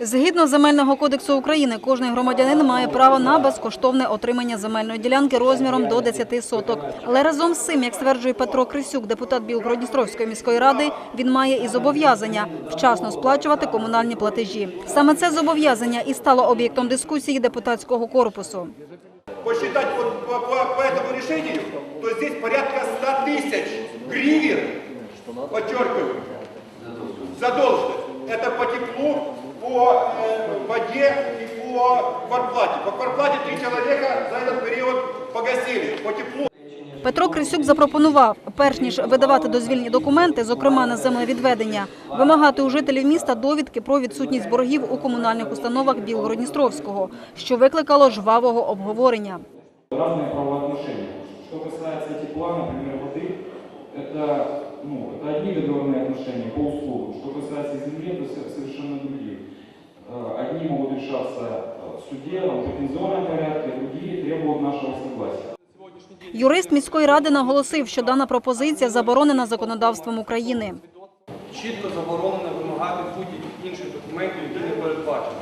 Згідно земельного кодексу України, кожний громадянин має право на безкоштовне отримання земельної ділянки розміром до 10 соток. Але разом з цим, як стверджує Петро Крисюк, депутат Білгородністровської міської ради, він має і зобов'язання вчасно сплачувати комунальні платежі. Саме це зобов'язання і стало об'єктом дискусії депутатського корпусу. посчитать вот по, по- по этому решению, то здесь порядка 100 тысяч гривен, подчеркиваю, задолженность Это по теплу, по э, воде и по кварплате. По кварплате три человека за этот период погасили. По теплу Петро Крисюк запропонував, перш ніж видавати дозвільні документи, зокрема на землевідведення, вимагати у жителів міста довідки про відсутність боргів у комунальних установах Білгородністровського, що викликало жвавого обговорення. разные правоотношения. Что касается тепла, например, воды, это, ну, это одни договорные отношения по услугам. Что касается земли, это со- совершенно другие. Э, Одни могут решаться э, в суде, в претензионном порядке, другие требуют нашего согласия. Юрист міської ради наголосив, що дана пропозиція заборонена законодавством України. чітко заборонено вимагати будь-яких інших документів, які не передбачені.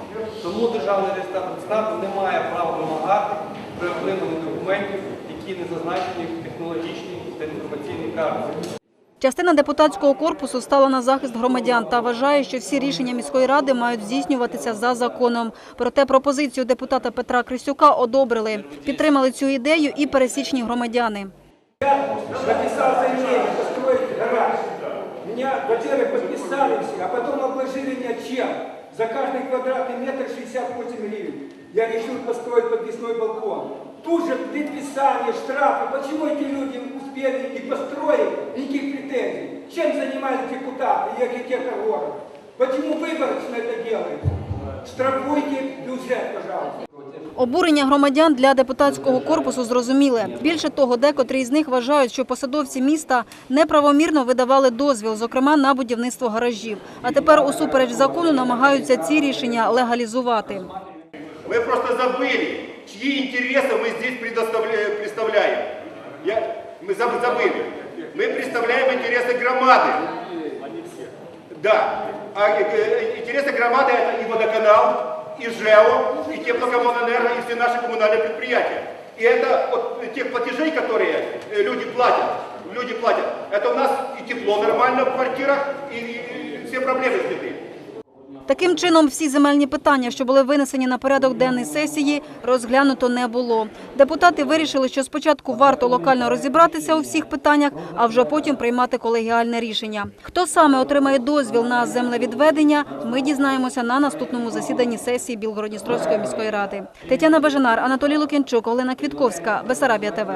Тому державний реєстратор ЦНАПу не має права вимагати при отриманні документів, які не зазначені в технологічній та інформаційній карті. Частина депутатського корпусу стала на захист громадян та вважає, що всі рішення міської ради мають здійснюватися за законом. Проте пропозицію депутата Петра Крисюка одобрили. Підтримали цю ідею і пересічні громадяни. написал заявление построить гараж. Меня, во-первых, подписали все, а потом обложили меня чем? За каждый квадратный метр 68 гривен. Я решил построить подвесной балкон. Тут же предписание, штрафы. Почему эти люди успели и построили, и никаких претензий? Чем занимались депутаты и архитектор города? Почему выборочно это делается? Штрафуйте бюджет, пожалуйста. Обурення громадян для депутатського корпусу зрозуміле. Більше того, декотрі з них вважають, що посадовці міста неправомірно видавали дозвіл, зокрема на будівництво гаражів. А тепер усупереч закону намагаються ці рішення легалізувати. вы просто забыли, чьи интересы мы здесь предоставля- Забыли. Мы представляем интересы громады. Да. А э, э, интересы громады это и водоканал, и ЖЭО, и теплокоммунэнерго, и все наши коммунальные предприятия. И это от тех платежей, которые э, люди платят, люди платят, это у нас и тепло нормально в квартирах, и, и- все проблемы сняты. Таким чином, всі земельні питання, що були винесені на порядок денний сесії, розглянуто не було. Депутати вирішили, що спочатку варто локально розібратися у всіх питаннях, а вже потім приймати колегіальне рішення. Хто саме отримає дозвіл на землевідведення, ми дізнаємося на наступному засіданні сесії Білгородністровської міської ради. Тетяна Бажанар, Анатолій Лукінчук, Олена Квітковська, Бесарабія ТВ.